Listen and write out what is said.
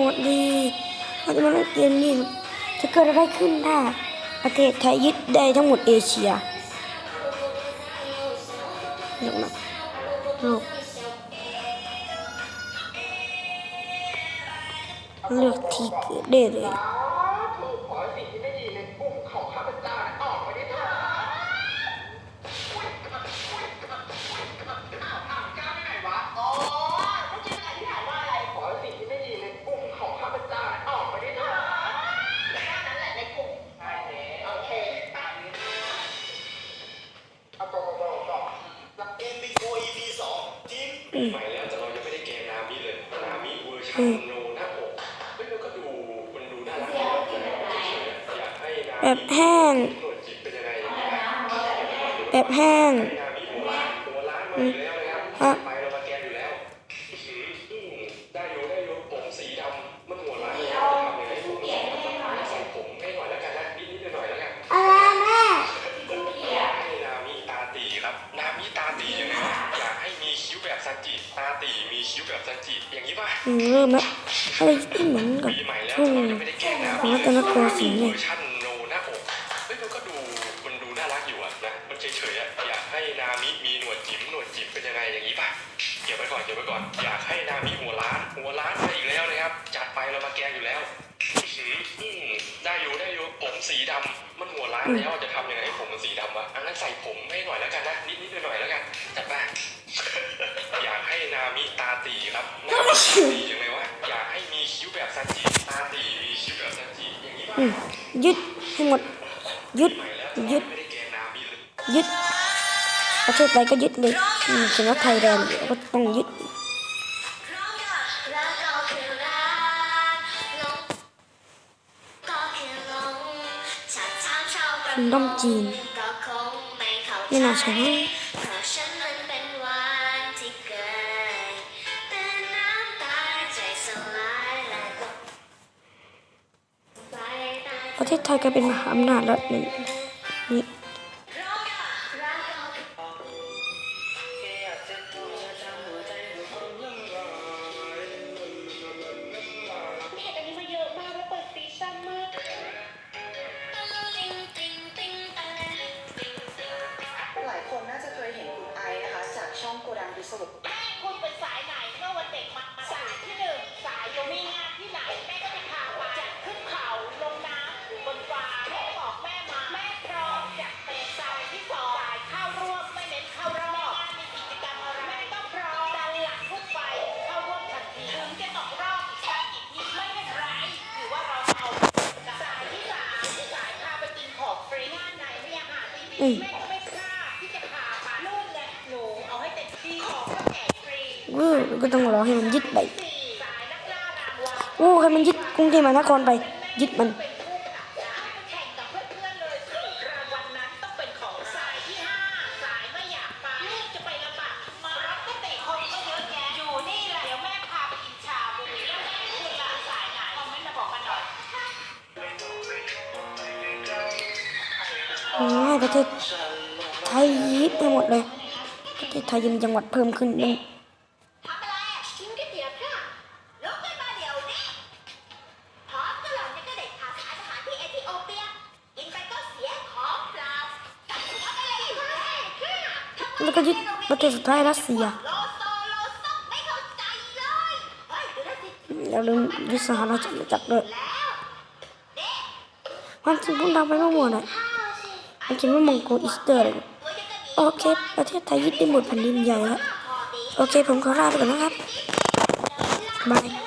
หมดดีเราจะมาเล่นเกมนี้ครับจะเกิดอะไรขึ้นถ้าประเทศไทยยึดได้ทั้งหมดเอเชียเรียกมาโลกเลือกที่เกิดได้เลย ใหม่แล้วแต่เรายังไม่ได้เกมนามิเลยนามิเวอร์ชันโนหน้าอกเฮ้ยมันก็ดูมันดูน่ารักดีอยากให้นาแบบแห้งหนวดจิตเป็นยังไงแบบแห้งนามิหัวล้านหัวล้านมาอยู่แล้ว จิตาตีมีคิ้วแบบซันจิอย่างนี้ป่ะอืมเริ่มแล้วอะไรที่เหมือนกับปีใหม่แล้วช่วงเรายังไม่ได้แกล้งนะของรัตนโกสินทร์เวเนี่อยร์ชันโนหน้าอกเฮ้ยมันก็ดูมันดูน่ารักอยู่อะนะมันเฉยๆอะอยากให้นามิมีหนวดจิ๋มหนวดจิ๋มเป็นยังไงอย่างนี้ป่ะเก็บไว้ก่อนเก็บไว้ก่อนอยากให้นามิ ครับนามิตาตียังไงวะอยากให้มีคิ้วแบบซันจิตาตีมีคิ้วแบบซันจิอย่างนี้ป่ะอืมยึดให้หมดยึดใหม่แล้วยึดไม่ได้แกงนามิเลยยึดประเทศใดก็ยึดเลยอืมเขียนว่าไทยแลนด์เดี๋ยวก็ต้องยึดรักก็คือรักหลงก็คือหลงถ้าถามชาวประคิงดอมจีนก็คงไม่เข้าใจไม่น่าใช่ ประเทศไทยกลายเป็นมหาอำนาจแล้วนี่นี่รักก็คือเห็นอันนี้มาเยอะมากแล้วเปิดซีซั่นมากติงติงติงติงติงติงหลายคนน่าจะเคยเห็นคุณไอนะคะจากช่องโกดังดิสรุป มที่ของก็แจกฟรีเออก็ต้องรอให้มันยึดไปสี่สายนักล่ารางวัลโอ้ให้มันยึดกรุงเทพมหานครไป ยึดมัน ประเทศไทยยึดไปหมดเลย ประเทศไทยยังมีจังหวัดเพิ่มขึ้นหนึ่งทำอะไรอะกินก๋วยเตี๋ยวค่ะลุกขึ้นมาเดี๋ยวนี้พร้อมก็หล่อนนี่ก็เด็กขาขายอาหารที่เอธิโอเปียกินไปก็เสียของเปล่าตัดหัวไปเลยอยู่เลยค่ะแล้วก็ยึดประเทศสุดท้ายรัสเซียโลโซโลโซไม่เข้าใจเลยเฮ้ยเดี๋ยวนะสิอย่าลืมยึดสหราชอาณาจักรด้วยแล้วเด็กความจริงพวกเราไปมั่วๆหน่อยข้าวสิ มันคิดว่ามองโกอีสเตอร์เลยโอเค ประเทศไทยยึดได้หมดแผ่นดินใหญ่แล้ว โอเค ผมขอลาไปก่อนนะครับบาย